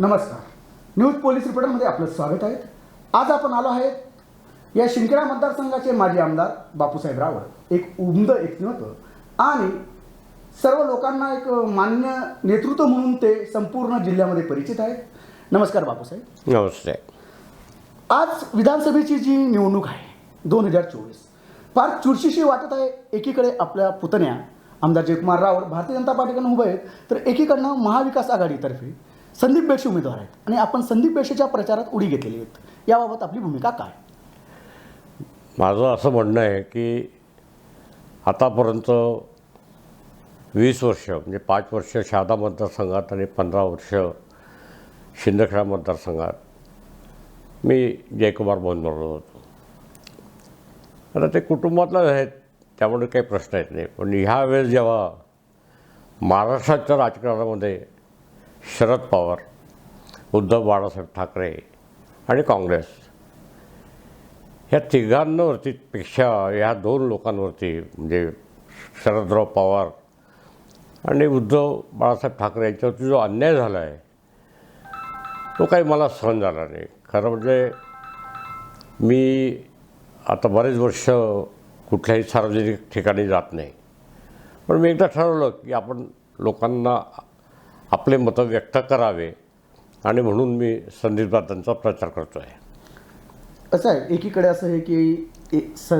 नमस्कार. News police रिपोर्टरमध्ये आपलं स्वागत आहे. आज आपण आलो आहे या शिंदखेडा मतदारसंघाचे माजी आमदार बापूसाहेब रावळ. एक उमद व्यक्तिमत्व आणि सर्व लोकांना एक मान्य नेतृत्व म्हणून ते संपूर्ण जिल्ह्यामध्ये परिचित आहेत. नमस्कार बापूसाहेब. नमस्ते. आज विधानसभेची जी निवडणूक आहे दोन हजार चोवीस फार चुरशीशी वाटत आहे. एकीकडे आपल्या पुतण्या आमदार जयकुमार रावळ भारतीय जनता पार्टीकडून उभे आहेत तर एकीकडनं महाविकास आघाडीतर्फे संदीप बेशे उमेदवार आहेत आणि आपण संदीप बेशेच्या प्रचारात उडी घेतलेली आहेत. याबाबत आपली भूमिका काय? माझं असं म्हणणं आहे की आतापर्यंत वीस वर्ष म्हणजे पाच वर्ष शहादा मतदारसंघात आणि पंधरा वर्ष शिंदखेडा मतदारसंघात मी जयकुमार बरोबर होतो. आता ते कुटुंबातलं आहेत त्यामुळे काही प्रश्न येत नाही. पण ह्या वेळेस जेव्हा महाराष्ट्राच्या राजकारणामध्ये शरद पवार उद्धव बाळासाहेब ठाकरे आणि काँग्रेस. ह्या तिघांवरतीपेक्षा ह्या दोन लोकांवरती म्हणजे शरदराव पवार आणि उद्धव बाळासाहेब ठाकरे यांच्यावरती जो अन्याय झाला आहे तो काही मला सहन झाला नाही. खरं म्हणजे मी आता बरेच वर्ष कुठल्याही सार्वजनिक ठिकाणी जात नाही. पण मी एकदा ठरवलं की आपण लोकांना आपले मतं व्यक्त करावे आणि म्हणून मी संदीपदादांचा प्रचार करतो आहे असं आहे एकीकडे असं आहे की ए- स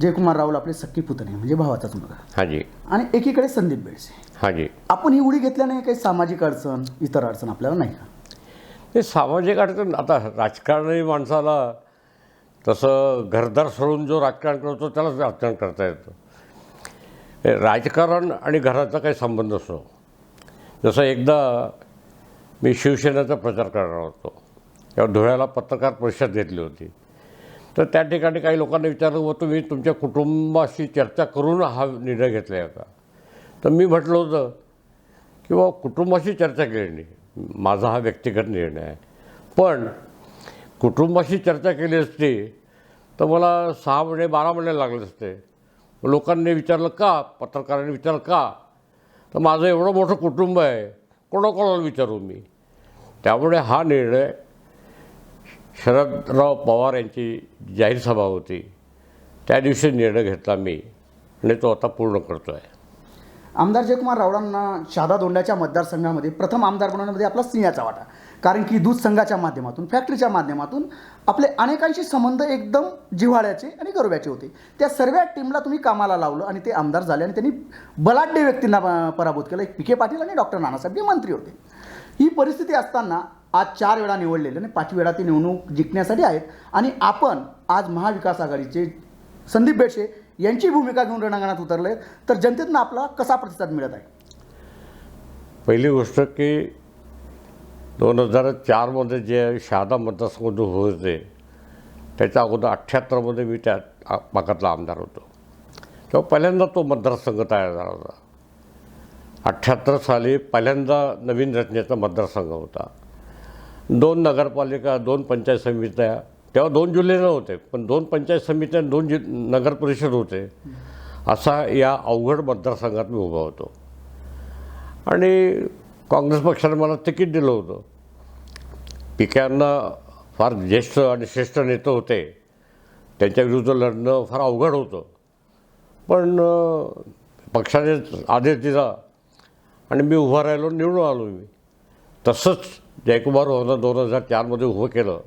जयकुमार रावळ आपले सख्खी पुतणे म्हणजे भावाचाच मुलगा. हाजी आणि एकीकडे संदीप बेळसे हाजी आपण ही उडी घेतल्याने काही सामाजिक अडचण इतर अडचण आपल्याला नाही का? ते सामाजिक अडचण आता राजकारणी माणसाला तसं घरदार सोडून जो राजकारण करतो त्यालाच राजकारण करता येतं. हे राजकारण आणि घराचा काही संबंध असतो जसं एकदा मी शिवसेनेचा प्रचार करणार होतो. तेव्हा धुळ्याला पत्रकार परिषद घेतली होती. तर त्या ठिकाणी काही लोकांनी विचारलं व तुम्ही तुमच्या कुटुंबाशी चर्चा करून हा निर्णय घेतला आहे का? तर मी म्हटलं होतं की बाबा कुटुंबाशी चर्चा केली नाही. माझा हा व्यक्तिगत निर्णय आहे. पण कुटुंबाशी चर्चा केली असती तर मला सहा महिने बारा महिने लागले असते. लोकांनी विचारलं का? पत्रकारांनी विचारलं का? तर माझं एवढं मोठं कुटुंब आहे कोणाकोणाला विचारू मी? त्यामुळे हा निर्णय शरदराव पवार यांची जाहीर सभा होती. त्या दिवशी निर्णय घेतला मी आणि तो आता पूर्ण करतो आहे आमदार जयकुमार रावळांना शादा दोंड्याच्या मतदारसंघामध्ये प्रथम आमदार बनवण्यामध्ये आपला सिंहाचा वाटा. कारण की दूध संघाच्या माध्यमातून फॅक्टरीच्या माध्यमातून आपले अनेकांशी संबंध एकदम जिव्हाळ्याचे आणि गौरवाचे होते. त्या सर्व टीमला तुम्ही कामाला लावलं आणि ते आमदार झाले आणि त्यांनी बलाढ्य व्यक्तींना पराभूत केलं. एक पिके पाटील आणि डॉक्टर नानासाहेब हे मंत्री होते. ही परिस्थिती असताना आज चार वेळा निवडलेले आणि पाच वेळा ती निवडणूक जिंकण्यासाठी आहेत. आणि आपण आज महाविकास आघाडीचे संदीप बेडशे यांची भूमिका घेऊन रणांगणात उतरले तर जनतेतनं आपला कसा प्रतिसाद मिळत आहे? पहिली गोष्ट की दोन हजार चारमध्ये जे शहादा मतदारसंघ होते त्याच्या अगोदर अठ्ठ्याहत्तरमध्ये मी त्या भागातला आमदार होतो. तेव्हा पहिल्यांदा तो मतदारसंघ तयार झाला होता. अठ्ठ्याहत्तर साली पहिल्यांदा नवीन रचनेचा मतदारसंघ होता. दोन नगरपालिका दोन पंचायत समित्या तेव्हा दोन जिल्हे नव्हते पण दोन पंचायत समित्या दोन जि नगर परिषद होते. असा या अवघड मतदारसंघात मी उभा होतो. आणि काँग्रेस पक्षाने मला तिकीट दिलं होतं. पिक्यांना फार ज्येष्ठ आणि श्रेष्ठ नेते होते. त्यांच्या विरुद्ध लढणं फार अवघड होतं. पण पक्षाने आदेश दिला आणि मी उभा राहिलो निवडून आलो मी. तसंच जयकुमार होतं दोन हजार चारमध्ये उभं केलं.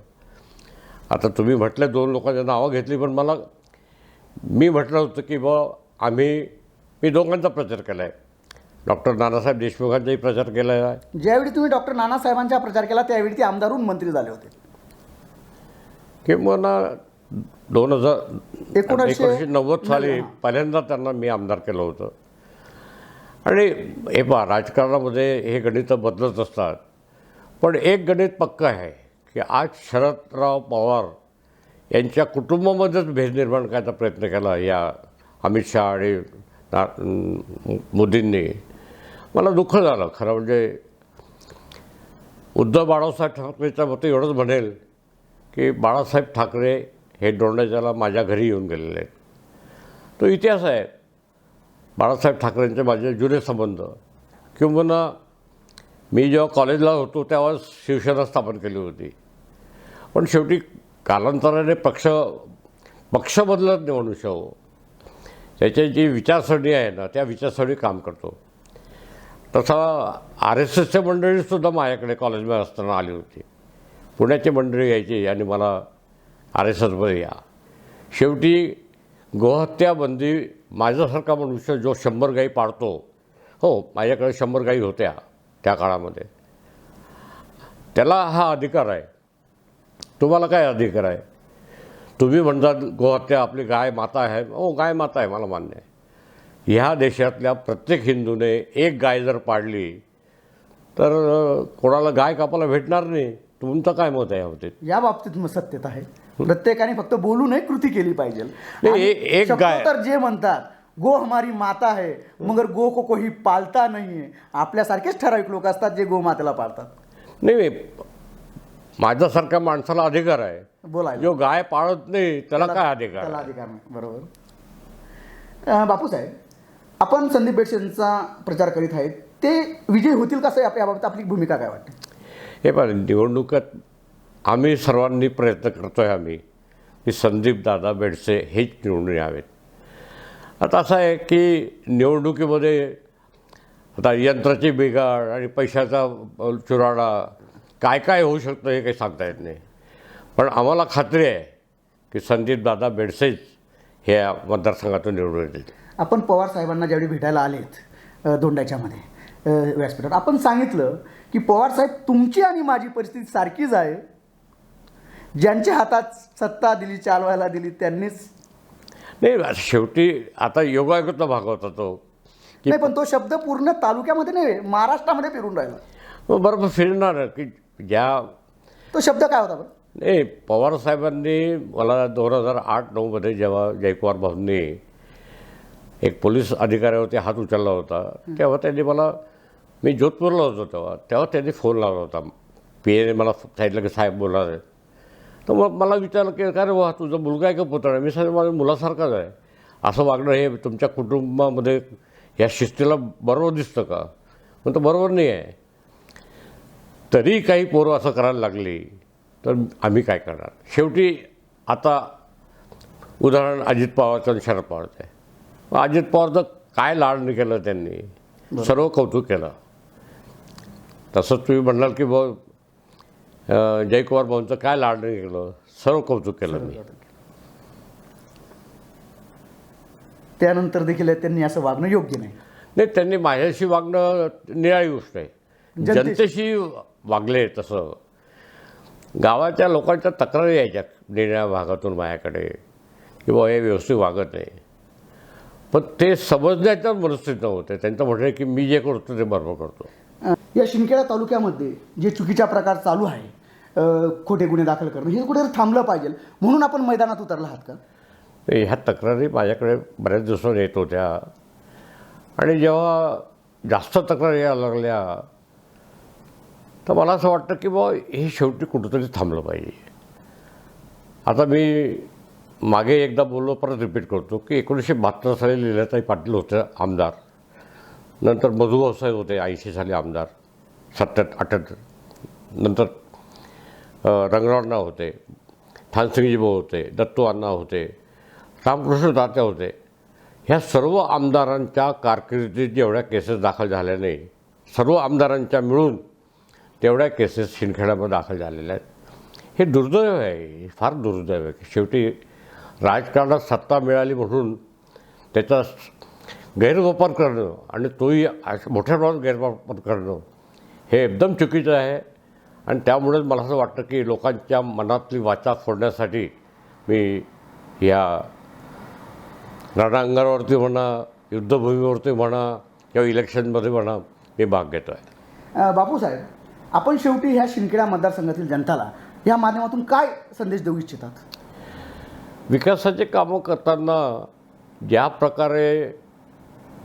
आता तुम्ही म्हटलं दोन लोकांची नावं घेतली पण मला मी म्हटलं होतं की बा आम्ही मी दोघांचा प्रचार केला आहे डॉक्टर नानासाहेब देशमुखांचाही प्रचार केला आहे. ज्यावेळी तुम्ही डॉक्टर नानासाहेबांचा प्रचार केला त्यावेळी ते आमदारहून मंत्री झाले होते. किंवा दोन हजार एकोणीसशे- नव्वद साली. पहिल्यांदा त्यांना मी आमदार केलं होतं. आणि हे पहा राजकारणामध्ये हे गणितं बदलत असतात. पण एक गणित पक्कं आहे की आज शरदराव पवार यांच्या कुटुंबामध्येच भेद निर्माण करायचा प्रयत्न केला या अमित शहा आणि मोदींनी. मला दुःख झालं. खरं म्हणजे उद्धव बाळासाहेब ठाकरेच्या मते एवढंच म्हणेल की बाळासाहेब ठाकरे हे दोंडाच्याला माझ्या घरी येऊन गेलेले आहेत. तो इतिहास आहे. बाळासाहेब ठाकरेंचे माझे जुने संबंध. किंबहुना मी जेव्हा कॉलेजला होतो तेव्हा शिवसेना स्थापन केली होती. पण शेवटी कालांतराने पक्ष पक्ष बदलत नाही मनुष्य हो त्याची जी विचारसरणी आहे ना त्या विचारसरणी काम करतो. तसा आर एस एसच्या मंडळीसुद्धा माझ्याकडे कॉलेजमध्ये असताना आली होती. पुण्याची मंडळी यायची आणि मला आर एस एसमध्ये या. शेवटी गोहत्या बंदी माझ्यासारखा मनुष्य जो शंभर गाई पाळतो हो माझ्याकडे शंभर गाई होत्या त्या काळामध्ये. त्याला हा अधिकार आहे. तुम्हाला काय अधिकार आहे? तुम्ही म्हणतात गोहत्या आपली गाय माता आहे. हो गाय माता आहे मला मान्य आहे. ह्या देशातल्या प्रत्येक हिंदूने एक गाय जर पाडली तर कोणाला गाय कापायला भेटणार नाही. तुमचं काय मत आहे याबाबतीत या बाबतीत मग सत्यता आहे. प्रत्येकाने फक्त बोलू नये कृती केली पाहिजे. एक गाय- तर जे म्हणतात गो हमारी माता है मगर गो को कोही पालता नाही आहे आपल्यासारखेच ठराविक लोक असतात जे गो मातेला पाळतात. नाही माझ्यासारख्या माणसाला अधिकार आहे. बोलायला. जो गाय पाळत नाही त्याला काय अधिकार त्याला आहे? अधिकार नाही. बरोबर. बापूसाहेब आपण संदीप बेडसेंचा प्रचार करीत आहेत ते विजय होतील कसं आहे? याबाबत आपली भूमिका काय वाटते? हे पण निवडणुकात आम्ही सर्वांनी प्रयत्न करतो आहे आम्ही की संदीप दादा बेडसे हेच निवडून यावेत. आता असं आहे की निवडणुकीमध्ये आता यंत्राची बिघाड आणि पैशाचा चुराडा काय काय होऊ शकतं हे काही सांगता येत नाही. पण आम्हाला खात्री आहे की संदीप दादा बेडसेच हे मतदारसंघातून निवडून येतील. आपण पवार साहेबांना ज्यावेळी भेटायला आलेत अ, व्यासपीठात आपण सांगितलं की पवार साहेब तुमची आणि माझी परिस्थिती सारखीच आहे. ज्यांच्या हातात सत्ता दिली चालवायला दिली त्यांनीच नाही शेवटी आता योगायोगाचा भाग होता तो. नाही पण तो शब्द पूर्ण तालुक्यामध्ये नाही महाराष्ट्रामध्ये फिरून राहिला. बरोबर फिरणार की ज्या तो शब्द काय होता बरं? नाही पवार साहेबांनी मला दोन हजार आठ नऊमध्ये जेव्हा जयकुमार भाऊंनी एक पोलीस अधिकाऱ्यावरती हात उचलला होता. तेव्हा त्यांनी मला मी जोधपूरला होतो तेव्हा. तेव्हा त्यांनी फोन लावला होता. पी एने मला सांगितलं की साहेब बोलणार आहे. तर मग मला विचारलं की काय रे वा तुझा मुलगा आहे का पुतळा? मी सांगितलं माझ्या मुलासारखाच आहे. असं वागणं हे तुमच्या कुटुंबामध्ये या शिस्तीला बरोबर दिसतं का? म्हणतं बरोबर नाही आहे. तरी काही पोरं असं करायला लागली. तर आम्ही काय करणार? शेवटी आता उदाहरण अजित पवारचं आणि शरद पवारचं आहे. अजित पवारचं काय लाड केलं त्यांनी? सर्व कौतुक केलं. तसंच तुम्ही म्हणाल की ब जयकुमार भाऊंचं काय लाड केलं? सर्व कौतुक केलं मी. त्यानंतर देखील त्यांनी असं वागणं योग्य नाही. नाही त्यांनी माझ्याशी वागणं निराळी गोष्ट आहे. जनतेशी- वागले तसं. गावाच्या लोकांच्या तक्रारी यायच्या निळ्या भागातून माझ्याकडे. की बुवा हे व्यवस्थित वागत नाही. पण ते समजण्याच्या मनस्थित नव्हते. त्यांचं म्हणणं की मी जे करतो ते बरोबर करतो. या शिंदखेडा तालुक्यामध्ये जे चुकीचा प्रकार चालू आहे खोटे गुन्हे दाखल करणं हे कुठेतरी थांबलं पाहिजे. म्हणून आपण मैदानात उतरला आहात का? ह्या तक्रारी माझ्याकडे बऱ्याच दिवसांनी येत होत्या. आणि जेव्हा जास्त तक्रारी यायला लागल्या तर मला असं वाटतं की बुवा हे शेवटी कुठंतरी थांबलं पाहिजे. आता मी मागे एकदा बोललो परत रिपीट करतो की एकोणीसशे बहात्तर साली लिलाताई पाटील होते आमदार. नंतर मधुभाऊ साहेब होते ऐंशी साली आमदार सत्यात अठ्ठ्याहत्तर नंतर रंगरावण्णा होते थानसिंगजी भाऊ होते दत्तू अण्णा होते रामकृष्ण दात्या होते. ह्या सर्व आमदारांच्या कारकिर्दीत जेवढ्या केसेस दाखल झाल्या नाही सर्व आमदारांच्या मिळून तेवढ्या केसेस शिंदखेड्यामध्ये दाखल झालेल्या आहेत. हे दुर्दैव आहे हे फार दुर्दैव आहे. की शेवटी राजकारणात सत्ता मिळाली म्हणून त्याचा गैरवापर करणं आणि तोही मोठ्या प्रमाणात गैरवापर करणं हे एकदम चुकीचं आहे. आणि त्यामुळेच मला असं वाटतं की लोकांच्या मनातली वाचा फोडण्यासाठी मी या रणांगणावरती म्हणा युद्धभूमीवरती म्हणा किंवा इलेक्शनमध्ये म्हणा मी भाग घेतो आहे. बापूसाहेब आपण शेवटी ह्या शिंदखेडा मतदारसंघातील जनताला या माध्यमातून काय संदेश देऊ इच्छितात? विकासाचे कामं करताना ज्या प्रकारे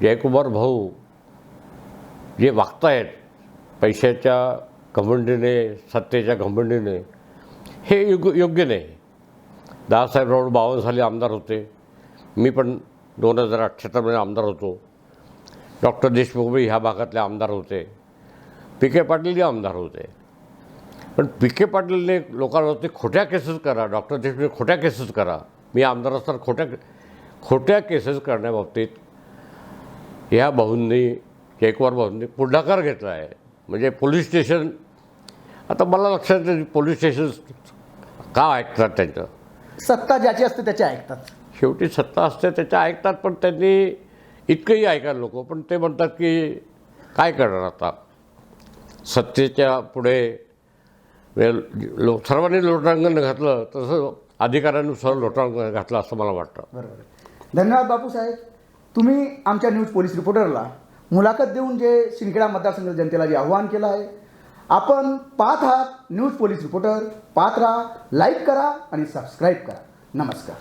जयकुमार भाऊ जे वागतायत पैशाच्या घमंडीने सत्तेच्या घमंडीने हे योग योग्य नाही. दादासाहेब राऊळ बावन्न साली आमदार होते. मी पण दोन हजार अठ्ठ्याहत्तरमध्ये आमदार होतो. डॉक्टर देशमुख ह्या भागातले आमदार होते. पी के पाटीलही आमदार होते. पण पी के पाटीलने लोकांवरती खोट्या केसेस करा डॉक्टर देशमुख खोट्या केसेस करा. मी आमदार असताना खोट्या खोट्या केसेस करण्याबाबतीत ह्या भाऊंनी केकवार भाऊंनी पुढाकार घेतला आहे. म्हणजे पोलीस स्टेशन आता मला लक्षात येतं पोलीस स्टेशन का ऐकतात त्यांचं? सत्ता ज्याची असते त्याचे ऐकतात. शेवटी सत्ता असते त्याच्या ऐकतात पण त्यांनी इतकंही ऐकायला नको. पण ते म्हणतात की काय करणार आता? सत्तेच्या पुढे लो सर्वांनी लोटांगण घातलं तसं अधिकाऱ्यांनुसार लोटांगण घातलं असं मला वाटतं. बरोबर. आहे. धन्यवाद बापूसाहेब तुम्ही आमच्या न्यूज पोलीस रिपोर्टरला मुलाखत देऊन जे शिंदखेडा मतदारसंघ जनतेला जे आव्हान केलं आहे आपण पाहत आहात न्यूज पोलीस रिपोर्टर. पाहत राहा लाईक करा आणि सबस्क्राईब करा. नमस्कार.